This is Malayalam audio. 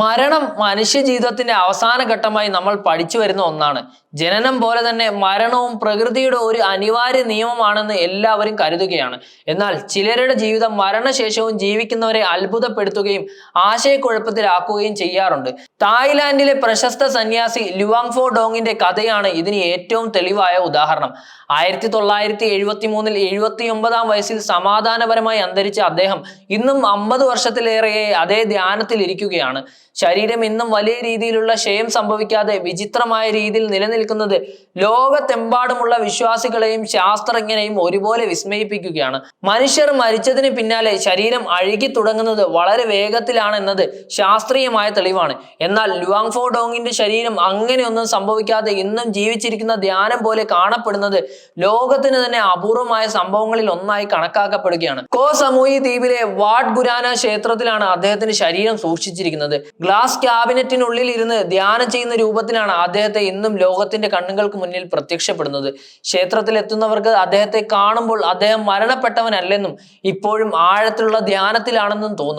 മരണം മനുഷ്യ ജീവിതത്തിന്റെ അവസാന ഘട്ടമായി നമ്മൾ പഠിച്ചു വരുന്ന ഒന്നാണ്. ജനനം പോലെ തന്നെ മരണവും പ്രകൃതിയുടെ ഒരു അനിവാര്യ നിയമമാണെന്ന് എല്ലാവരും കരുതുകയാണ്. എന്നാൽ ചിലരുടെ ജീവിതം മരണശേഷവും ജീവിക്കുന്നവരെ അത്ഭുതപ്പെടുത്തുകയും ആശയക്കുഴപ്പത്തിലാക്കുകയും ചെയ്യാറുണ്ട്. തായ്ലാന്റിലെ പ്രശസ്ത സന്യാസി ലുവാങ്ഫോ ഡോങ്ങിന്റെ കഥയാണ് ഇതിന് ഏറ്റവും തെളിവായ ഉദാഹരണം. ആയിരത്തി തൊള്ളായിരത്തി എഴുപത്തി മൂന്നിൽ എഴുപത്തി ഒമ്പതാം വയസ്സിൽ സമാധാനപരമായി അന്തരിച്ച അദ്ദേഹം ഇന്നും അമ്പത് വർഷത്തിലേറെ അതേ ധ്യാനത്തിൽ ഇരിക്കുകയാണ് ശരീരം ഇന്നും വലിയ രീതിയിലുള്ള ക്ഷയം സംഭവിക്കാതെ വിചിത്രമായ രീതിയിൽ നിലനിൽക്കുന്നത് ലോകത്തെമ്പാടുമുള്ള വിശ്വാസികളെയും ശാസ്ത്രജ്ഞരെയും ഒരുപോലെ വിസ്മയിപ്പിക്കുകയാണ്. മനുഷ്യർ മരിച്ചതിന് പിന്നാലെ ശരീരം അഴുകി തുടങ്ങുന്നത് വളരെ വേഗത്തിലാണെന്നത് ശാസ്ത്രീയമായ തെളിവാണ്. എന്നാൽ ലുവാങ്ഫോ ഡോങ്ങിന്റെ ശരീരം അങ്ങനെയൊന്നും സംഭവിക്കാതെ ഇന്നും ജീവിച്ചിരിക്കുന്ന ധ്യാനം പോലെ കാണപ്പെടുന്നത് ലോകത്തിന് തന്നെ അപൂർവമായ സംഭവങ്ങളിൽ ഒന്നായി കണക്കാക്കപ്പെടുകയാണ്. കോ സമൂഹി ദ്വീപിലെ വാട്ട് ഗുരാന ക്ഷേത്രത്തിലാണ് അദ്ദേഹത്തിന്റെ ശരീരം സൂക്ഷിച്ചിരിക്കുന്നത്. ഗ്ലാസ് ക്യാബിനറ്റിനുള്ളിൽ ഇരുന്ന് ധ്യാനം ചെയ്യുന്ന രൂപത്തിലാണ് അദ്ദേഹത്തെ ഇന്നും ലോകത്തിന്റെ കണ്ണുകൾക്ക് മുന്നിൽ പ്രത്യക്ഷപ്പെടുന്നത്. ക്ഷേത്രത്തിൽ എത്തുന്നവർക്ക് അദ്ദേഹത്തെ കാണുമ്പോൾ അദ്ദേഹം മരണപ്പെട്ടവനല്ലെന്നും ഇപ്പോഴും ആഴത്തിലുള്ള ധ്യാനത്തിലാണെന്നും തോന്നും.